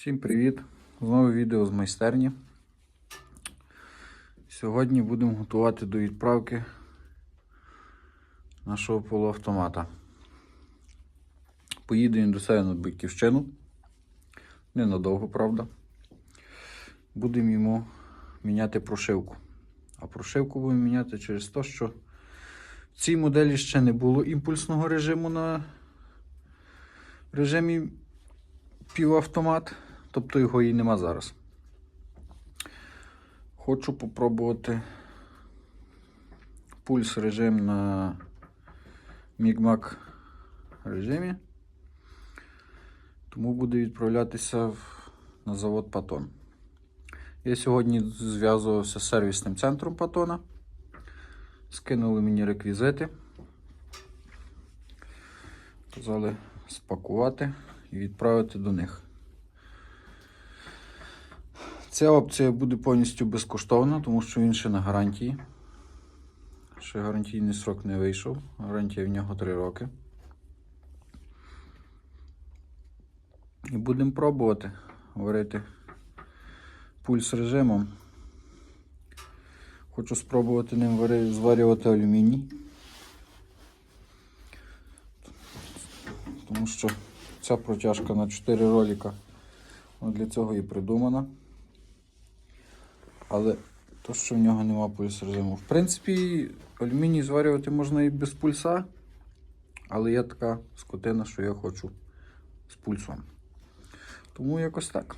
Всім привіт! Знову відео з майстерні. Сьогодні будемо готувати до відправки нашого полуавтомата. Поїде він до себе на батьківщину. Ненадовго, правда. Будемо йому міняти прошивку. А прошивку будемо міняти через те, що в цій моделі ще не було імпульсного режиму на режимі півавтомат, тобто його і нема зараз. Хочу попробувати пульс режим на Migmac режимі. Тому буде відправлятися на завод Патон. Я сьогодні зв'язувався з сервісним центром Патона. Скинули мені реквізити. Казали спакувати і відправити до них. Ця опція буде повністю безкоштовна, тому що він ще на гарантії. Ще гарантійний срок не вийшов. Гарантія в нього 3 роки. І будемо пробувати варити пульс режимом. Хочу спробувати ним зварювати алюміній. Тому що ця протяжка на 4 роліка для цього і придумана. Але то, що в нього нема пульс режиму. В принципі, алюміній зварювати можна і без пульса, але я така скотина, що я хочу з пульсом. Тому якось так.